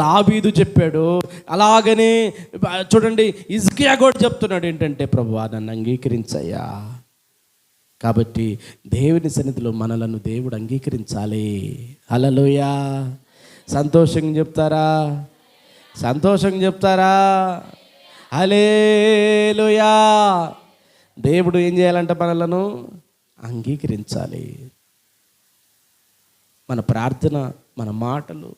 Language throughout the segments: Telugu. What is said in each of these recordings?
దావీదు చెప్పాడు. అలాగనే చూడండి ఇజ్కియా కూడా చెప్తున్నాడు ఏంటంటే ప్రభు నన్ను అంగీకరించయ్యా. కాబట్టి దేవుని సన్నిధిలో మనలను దేవుడు అంగీకరించాలి. అలలోయా సంతోషంగా చెప్తారా? సంతోషంగా చెప్తారా? అలేలుయా దేవుడు ఏం చేయాలంటే మనలను? అంగీకరించాలి. మన ప్రార్థన మన మాటలు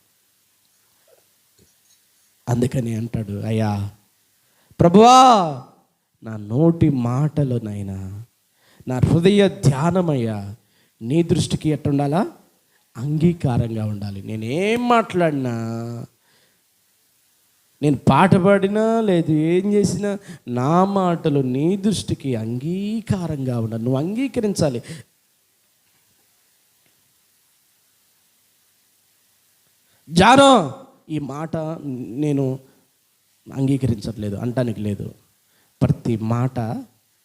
అందుకని అంటాడు అయ్యా ప్రభువా నా నోటి మాటలోనైనా నా హృదయ ధ్యానమయ్యా నీ దృష్టికి ఎట్టుండాలా? అంగీకారంగా ఉండాలి. నేనేం మాట్లాడినా నేను పాట పాడినా లేదు ఏం చేసినా నా మాటలు నీ దృష్టికి అంగీకారంగా ఉండాలి. నువ్వు అంగీకరించాలి. జానో ఈ మాట నేను అంగీకరించట్లేదు అంటానికి లేదు. ప్రతి మాట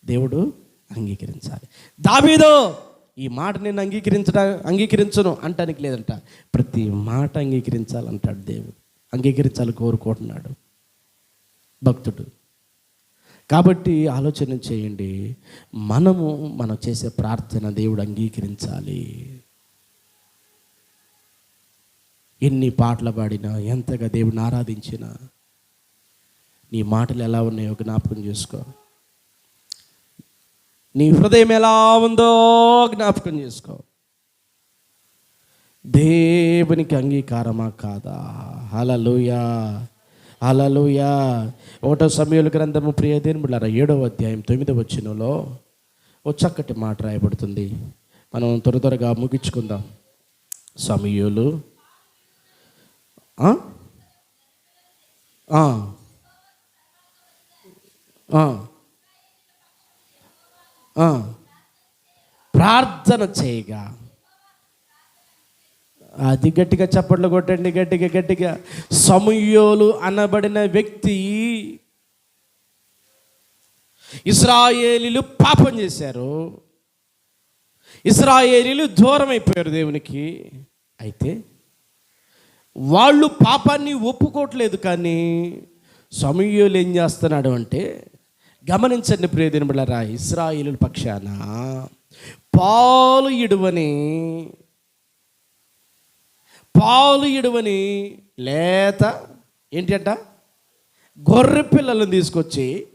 దేవుడు అంగీకరించాలి. దావీదో ఈ మాట నేను అంగీకరించడా అంగీకరించను అంటానికి లేదంట. ప్రతి మాట అంగీకరించాలంటాడు దేవుడు. అంగీకరించాలి కోరుకుంటున్నాడు భక్తుడు. కాబట్టి ఆలోచన చేయండి. మనము మనం చేసే ప్రార్థన దేవుడు అంగీకరించాలి. ఎన్ని పాటలు పాడినా ఎంతగా దేవుని ఆరాధించినా నీ మాటలు ఎలా ఉన్నాయో జ్ఞాపకం చేసుకో. నీ హృదయం ఎలా ఉందో జ్ఞాపకం చేసుకో. దేవునికి అంగీకారమా కాదా? అలలుయా అలలుయా ఒకటో సమయంలో గ్రంథము ప్రియ బిళ్ళారా ఏడవ అధ్యాయం తొమ్మిదవ వచ్చినలో ఓ చక్కటి మాట రాయబడుతుంది. మనం త్వర త్వరగా ముగించుకుందాం. సమయంలో ప్రార్థన చేయగా. అది గట్టిగా చప్పట్లు కొట్టండి గట్టిగా గట్టిగా. సమయోలు అనబడిన వ్యక్తి ఇస్రాయేలీలు పాపం చేశారు. ఇస్రాయేలీలు దూరం అయిపోయారు దేవునికి. అయితే వాళ్ళు పాపాన్ని ఒప్పుకోవట్లేదు కానీ సమయోలు ఏం చేస్తున్నాడు అంటే గమనించండి ప్రియదినబడరా ఇస్రాయిలు పక్షాన పాలు ఇడువని పాలు ఇడువని లేత ఏంటి గొర్రె పిల్లలను తీసుకొచ్చి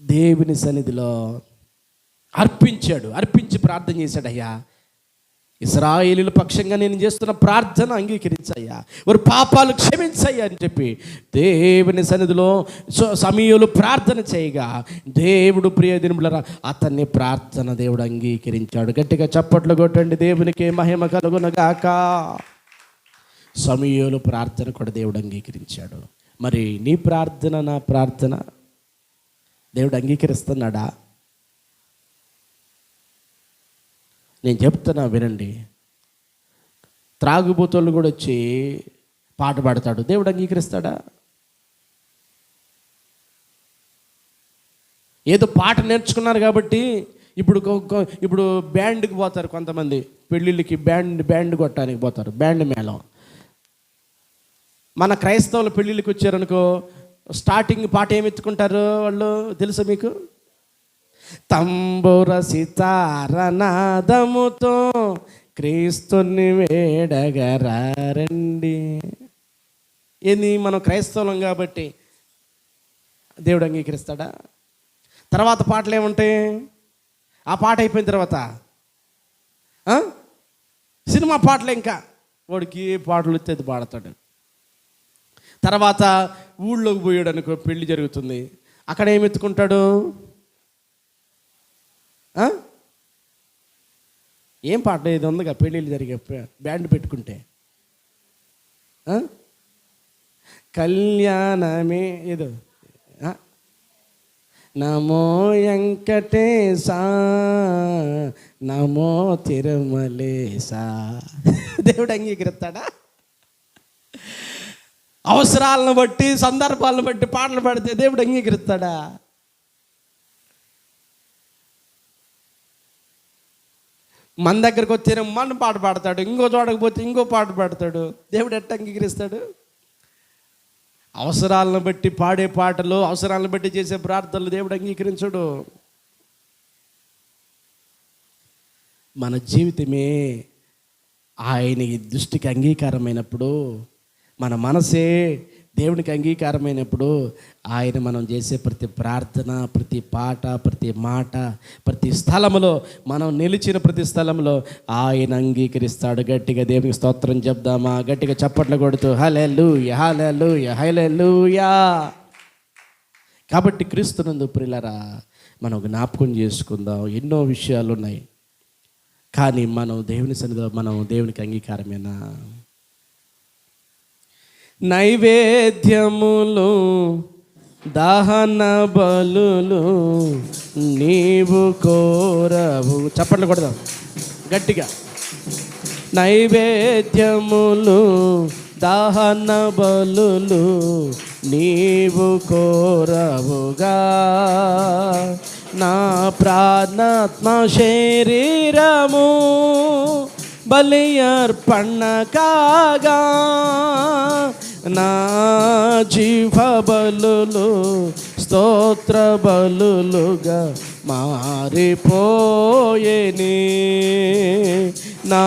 దేవుని సన్నిధిలో అర్పించాడు అర్పించి ప్రార్థన చేశాడు. అయ్యా ఇస్రాయేలీల పక్షంగా నేను చేస్తున్న ప్రార్థన అంగీకరించయ్యా. వారి పాపాలు క్షమించయ్యా అని చెప్పి దేవుని సన్నిధిలో స- సమయంలో ప్రార్థన చేయగా దేవుడు ప్రియదినులరా అతన్ని ప్రార్థన దేవుడు అంగీకరించాడు. గట్టిగా చప్పట్లు కొట్టండి దేవునికి మహిమ కలుగునగాక. సమయంలో ప్రార్థన కూడా దేవుడు అంగీకరించాడు. మరి నీ ప్రార్థన నా ప్రార్థన దేవుడు అంగీకరిస్తున్నాడా? నేను చెప్తున్నా వినండి. త్రాగుబోతులు కూడా వచ్చి పాట పాడతాడు. దేవుడు అంగీకరిస్తాడా? ఏదో పాట నేర్చుకున్నారు కాబట్టి ఇప్పుడు ఇప్పుడు బ్యాండ్కి పోతారు కొంతమంది. పెళ్ళిళ్ళకి బ్యాండ్ బ్యాండ్ కొట్టడానికి పోతారు. బ్యాండ్ మేళం. మన క్రైస్తవుల పెళ్ళిళ్ళకి వచ్చారనుకో స్టార్టింగ్ పాట ఏమి ఎత్తుకుంటారు వాళ్ళు తెలుసా మీకు? తంబుర సితారనాదముతో క్రీస్తుని వేడగరారండి. ఏంది? మనం క్రైస్తవులం కాబట్టి దేవుడు అంగీకరిస్తాడా? తర్వాత పాటలు ఏముంటాయి? ఆ పాట అయిపోయిన తర్వాత సినిమా పాటలు ఇంకా. వాడికి ఏ పాటలు వస్తే అది పాడతాడు. తర్వాత ఊళ్ళోకి పోయాడు అనుకో పెళ్ళి జరుగుతుంది. అక్కడ ఏమి ఎత్తుకుంటాడు? ఏం పాట ఇది ఉందిగా? పెళ్ళిళ్ళు జరిగే బ్యాండ్ పెట్టుకుంటే. ఆ? కళ్యాణమే ఏదో. నమో వెంకటేశ నమో తిరుమలేశ. దేవుడు అంగీకరిస్తాడా? అవసరాలను బట్టి సందర్భాలను బట్టి పాటలు పాడితే దేవుడు అంగీకరిస్తాడా? మన దగ్గరకు వచ్చే మన పాట పాడతాడు ఇంకో చోటకు పోతే ఇంకో పాట పాడతాడు. దేవుడు ఎట్ట అంగీకరిస్తాడు? అవసరాలను బట్టి పాడే పాటలు అవసరాలను బట్టి చేసే ప్రార్థనలు దేవుడు అంగీకరించడు. మన జీవితమే ఆయన దృష్టికి అంగీకారమైనప్పుడు మన మనసే దేవునికి అంగీకారమైనప్పుడు ఆయన మనం చేసే ప్రతి ప్రార్థన ప్రతి పాట ప్రతి మాట ప్రతి స్థలములో మనం నిలిచిన ప్రతి స్థలంలో ఆయన అంగీకరిస్తాడు. గట్టిగా దేవునికి స్తోత్రం చెప్దామా? గట్టిగా చప్పట్లు కొడుతూ హలెల్లు హలెల్లు హలెల్లుయా. కాబట్టి క్రీస్తునందు ప్రిలరా మనం జ్ఞాపకం చేసుకుందాం. ఎన్నో విషయాలు ఉన్నాయి కానీ మనం దేవుని సన్నిధిలో మనం దేవునికి అంగీకారమేనా? నైవేద్యములు దహన బలులు నీవు కోరవు. చప్పట్లు కొడదాం. గట్టిగా. నైవేద్యములు దహన బలులు నీవు కోరవుగా. నా ప్రాణాత్మ శరీరము బలి అర్పణ కాగా. నా జీవ బలులు స్తోత్ర బలులుగా మారిపోయేని. నా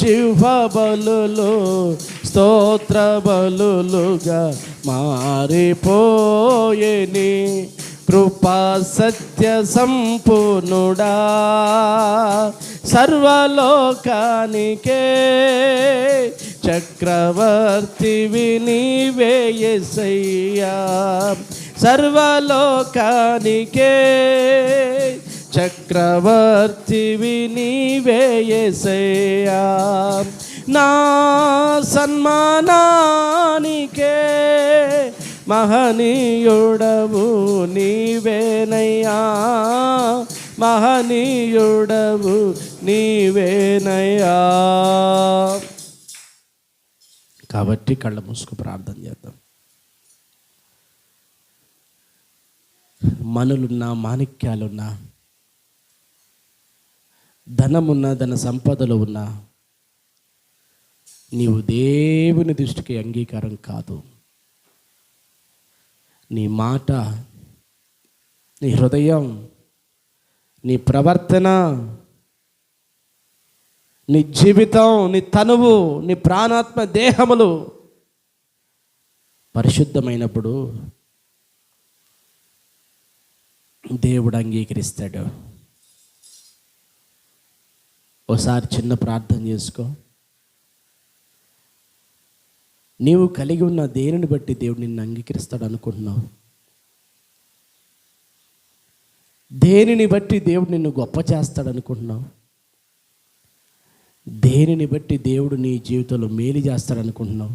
జీవ బలులు స్తోత్ర బలులుగా మారిపోయేని. కృపా సత్య సంపూర్ణుడా సర్వలోకానికే చక్రవర్తివి నీవేయసయ్యా సర్వలోకానికే చక్రవర్తివి నీవేయసయ్యా నా సన్మానానికే మహనీయుడవు నీవేనయ్యా. మహనీయుడవు నీవేనయ్యా. కాబట్టి కళ్ళ మూసుకు ప్రార్థన చేద్దాం. మనులున్నా మాణిక్యాలున్నా ధనమున్నా ధన సంపదలు ఉన్నా నీవు దేవుని దృష్టికి అంగీకారం కాదు. నీ మాట నీ హృదయం నీ ప్రవర్తన నీ జీవితం నీ తనువు నీ ప్రాణాత్మ దేహములు పరిశుద్ధమైనప్పుడు దేవుడు అంగీకరిస్తాడు. ఓసారి చిన్న ప్రార్థన చేసుకో. నీవు కలిగి ఉన్న దేనిని బట్టి దేవుడు నిన్ను అంగీకరిస్తాడు అనుకుంటున్నావు? దేనిని బట్టి దేవుడు నిన్ను గొప్ప చేస్తాడు అనుకుంటున్నావు? దేనిని బట్టి దేవుడు నీ జీవితంలో మేలు చేస్తాడనుకుంటున్నావు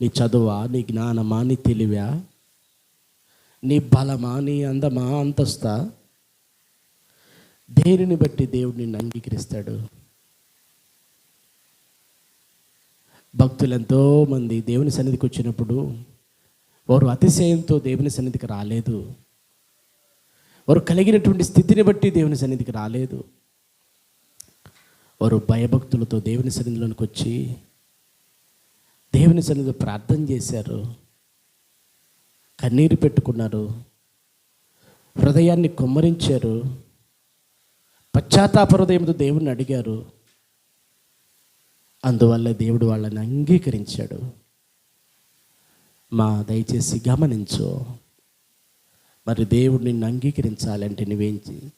నీ చదువా నీ జ్ఞానమా నీ తెలివా? నీ బలమా నీ అందమా అంతస్తా దేనిని బట్టి దేవుడు నిన్ను అంగీకరిస్తాడు? భక్తులు ఎంతోమంది దేవుని సన్నిధికి వచ్చినప్పుడు వారు అతిశయంతో దేవుని సన్నిధికి రాలేదు. వారు కలిగినటువంటి స్థితిని బట్టి దేవుని సన్నిధికి రాలేదు. వారు భయభక్తులతో దేవుని సన్నిధిలోనికి వచ్చి దేవుని సన్నిధిలో ప్రార్థన చేశారు. కన్నీరు పెట్టుకున్నారు. హృదయాన్ని కుమ్మరించారు. పశ్చాత్తాప హృదయంతో దేవుణ్ణి అడిగారు. అందువల్ల దేవుడు వాళ్ళని అంగీకరించాడు. మా దయచేసి గమనించు. మరి దేవుడు నిన్ను అంగీకరించాలంటే నువ్వేం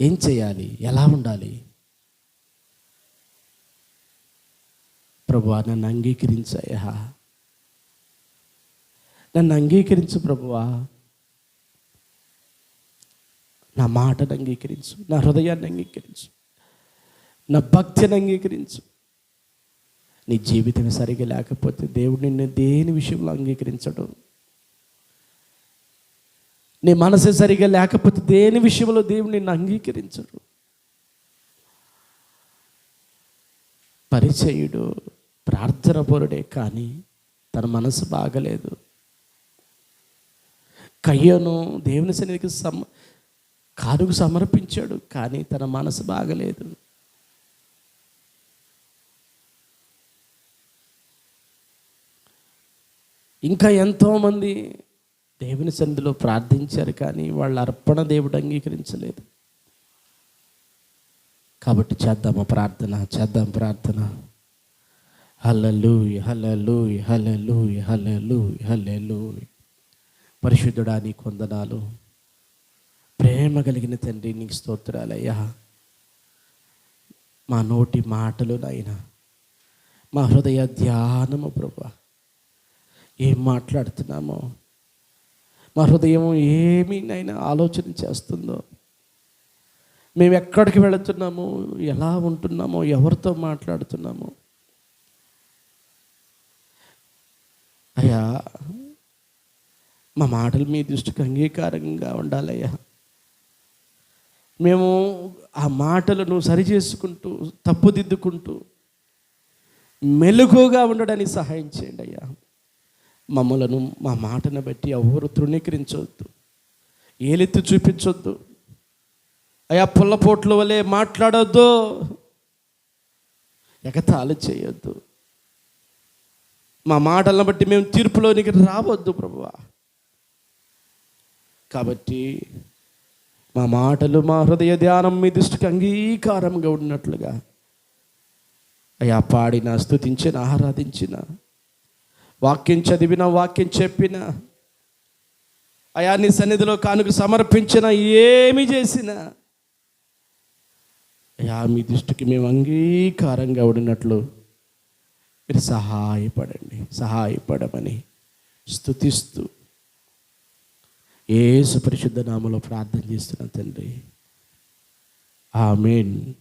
ఏం చేయాలి? ఎలా ఉండాలి? ప్రభువా నన్ను అంగీకరించాయా? నన్ను అంగీకరించు ప్రభువా. నా మాటను అంగీకరించు నా హృదయాన్ని అంగీకరించు నా భక్తిని అంగీకరించు. నీ జీవితం సరిగా లేకపోతే దేవుడు నిన్ను దేని విషయంలో అంగీకరించడు? నీ మనసు సరిగా లేకపోతే దేని విషయంలో దేవుడు నిన్ను అంగీకరించడు? పరిచయుడు ప్రార్థన పరుడే కానీ తన మనసు బాగలేదు. కయ్యను దేవుని సన్నిధికి సమ కారుకు సమర్పించాడు కానీ తన మనసు బాగలేదు. ఇంకా ఎంతోమంది దేవుని సన్నిధిలో ప్రార్థించారు కానీ వాళ్ళ అర్పణ దేవుడు అంగీకరించలేదు. కాబట్టి చేద్దామా ప్రార్థన? చేద్దాం ప్రార్థన. హలలు హలలు హలలు హలలు హలలు పరిశుద్ధుడా నీ కొందనాలు ప్రేమ కలిగిన తండ్రి నీకు స్తోత్రాలయ్యా. మా నోటి మాటలు నాయనా. మా హృదయ ధ్యానము ప్రభా. ఏం మాట్లాడుతున్నామో? మా హృదయం ఏమి నైనా ఆలోచన చేస్తుందో. మేము ఎక్కడికి వెళుతున్నాము? ఎలా ఉంటున్నామో? ఎవరితో మాట్లాడుతున్నాము? అయ్యా మా మాటలు మీ దృష్టికి అంగీకారంగా ఉండాలయ్యా. మేము ఆ మాటలను సరిచేసుకుంటూ తప్పుదిద్దుకుంటూ మెలుగుగా ఉండడానికి సహాయం చేయండి అయ్యా. మమ్మలను మా మాటను బట్టి ఎవరు తృణీకరించవద్దు ఏలెత్తి చూపించొద్దు. అయా పుల్లపోట్ల వలె మాట్లాడొద్దు. ఎగతాలు చేయొద్దు. మా మాటలను బట్టి మేము తీర్పులోనికి రావద్దు ప్రభువా. కాబట్టి మా మాటలు మా హృదయ ధ్యానం మీ దృష్టికి అంగీకారంగా ఉన్నట్లుగా. అయా పాడిన స్థుతించిన ఆరాధించిన వాక్యం చదివిన వాక్యం చెప్పిన అయా నీ సన్నిధిలో కానుక సమర్పించిన ఏమి చేసిన? అయా మీ దృష్టికి మేము అంగీకారంగా ఉడినట్లు మీరు సహాయపడండి సహాయపడమని స్థుతిస్తూ ఏసు పరిశుద్ధ నామలో ప్రార్థన చేస్తున్న తండ్రి. ఆమెన్.